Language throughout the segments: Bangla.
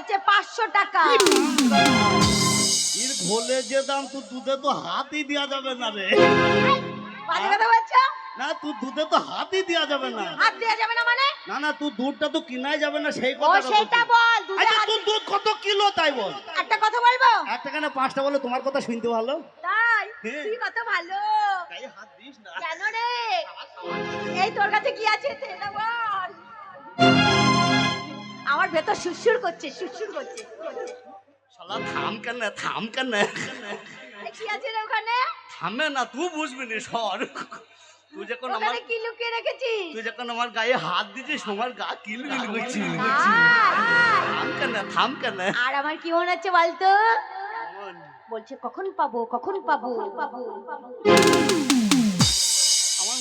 হচ্ছে পাঁচশো টাকা। এর ঘোলে যে দাম তুই দুধে তো হাতই দেওয়া যাবে না রে। বাজে কথা বলছো? না তুই দুধে তো হাতই দেওয়া যাবে না। হাত দেওয়া যাবে না মানে? না না তুই দুধটা তো কিনাই যাবে না সেই ও কথা সেটা বল আচ্ছা তুই দুধ কত কিলো তাই বল। একটা কথা বলব? একটা কেন পাঁচটা বলে তোমার কথা শুনতে ভালো। তাই? হ্যাঁ। তুই কত ভালো। গায়ে হাত দিস না। কেন রে? এই তোর কাছে কি আছে সেটা বল। আমার ভেতর সুরসুর করছে সুরসুর করছে। শালা থাম কেন থাম কেন কি আছে ওখানে? থামে না তুই বুঝবি না সর। তুই যখন আমার কি লুকিয়ে রেখেছিস? তুই যখন আমার গায়ে হাত দিছিস আমার গা কিল কিল করছি। আয়, থাম কেন থাম কেন আর আমার কি মনে হচ্ছে বলতো? বলছে কখন পাবো কখন পাবো পাবো?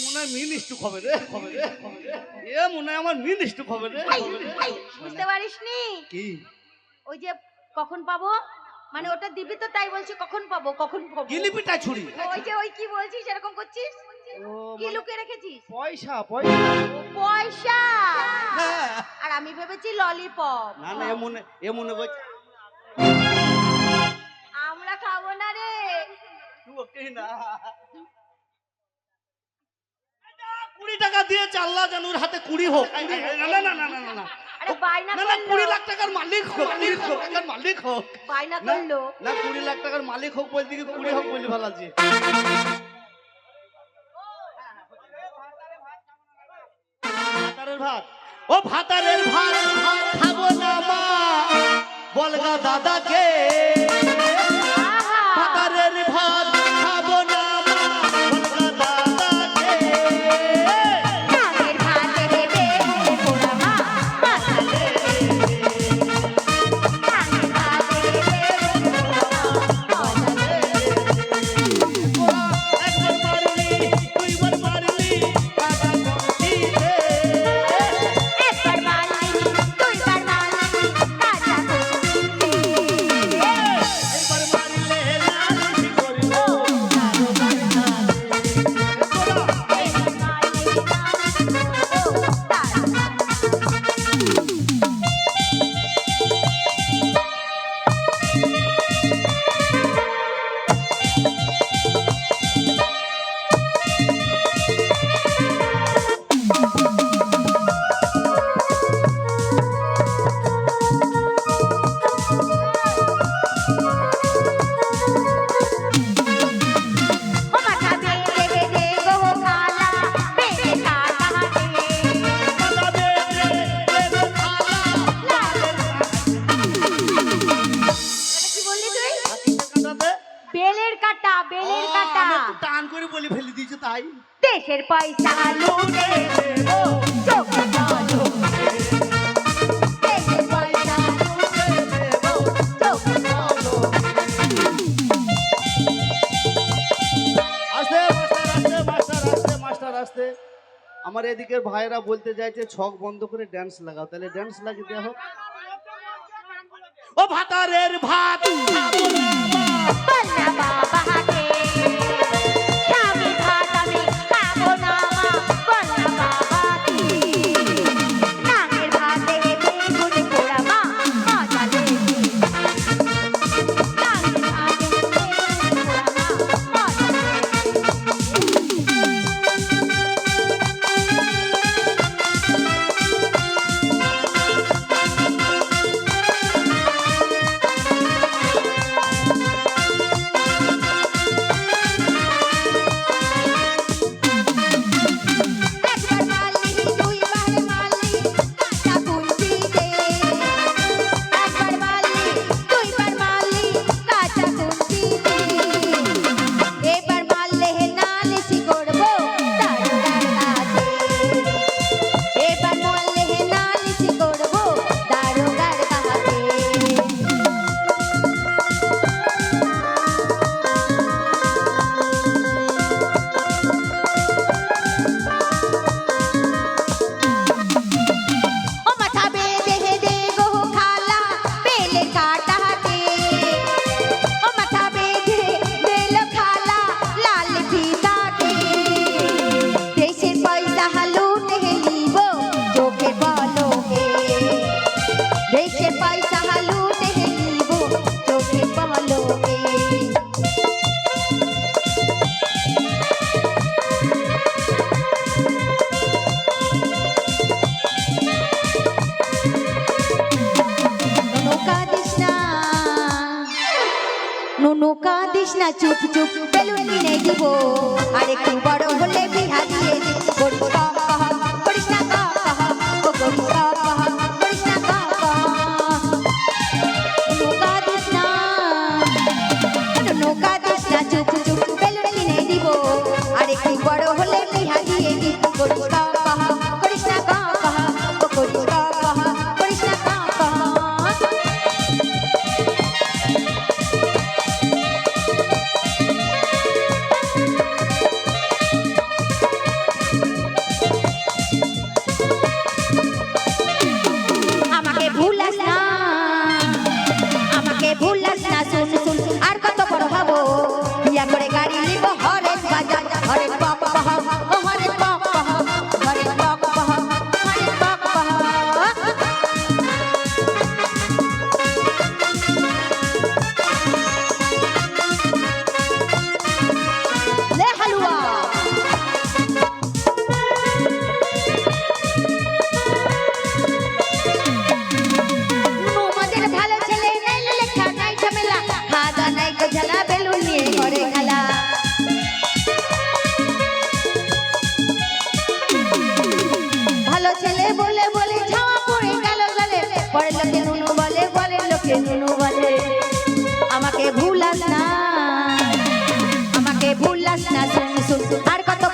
মনে হয় মিন স্টুক হবে রে হবে রে এ মনে হয় আমার মিন স্টুক হবে রে আই, আই, বুঝতে পারিসনি? কি? ওই যে কখন পাবো? মানে ওটা দিবি তো তাই বলছে কখন পাবো কখন পাবো? গিলিপিটা ছুরি। ওই যে ওই কি বলছিস এরকম করছিস? কি লুকিয়ে রেখেছিস? পয়সা পয়সা। পয়সা! হ্যাঁ। আর আমি ভেবেছি ললিপপ। না না এ মনে এ মনে করছে আমরা খাব না রে। তুই না। কুড়ি টাকা দিয়ে চাল্লা জানুর হাতে কুড়ি হোক। না না না না না না না। আরে বায়না না না কুড়ি লাখ টাকার মালিক হোক মালিক হোক টাকার মালিক হোক। বায়না করল। না কুড়ি লাখ টাকার মালিক হোক বলতে কি কুড়ি হোক বলে ভালো আছে ভাতারের ভাত। ও ভাতারের ভাত ভাত খাব না মা। বলগা দাদাকে। ফেলে দিয়েছে তাই। দেশের পয়সা লুটে চোখে আমার এদিকে ভাইরা বলতে চাইছে ছক বন্ধ করে ড্যান্স লাগাও। তাহলে ড্যান্স লাগিয়ে দেওয়া হোক। ও ভাতারের ভাত। বাবা। চুপ চুপ বেলুন নিয়ে দিব আরেকটু বড়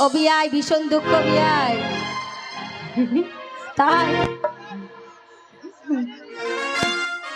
ও ভীষণ দুঃখ বিয়ায় তাই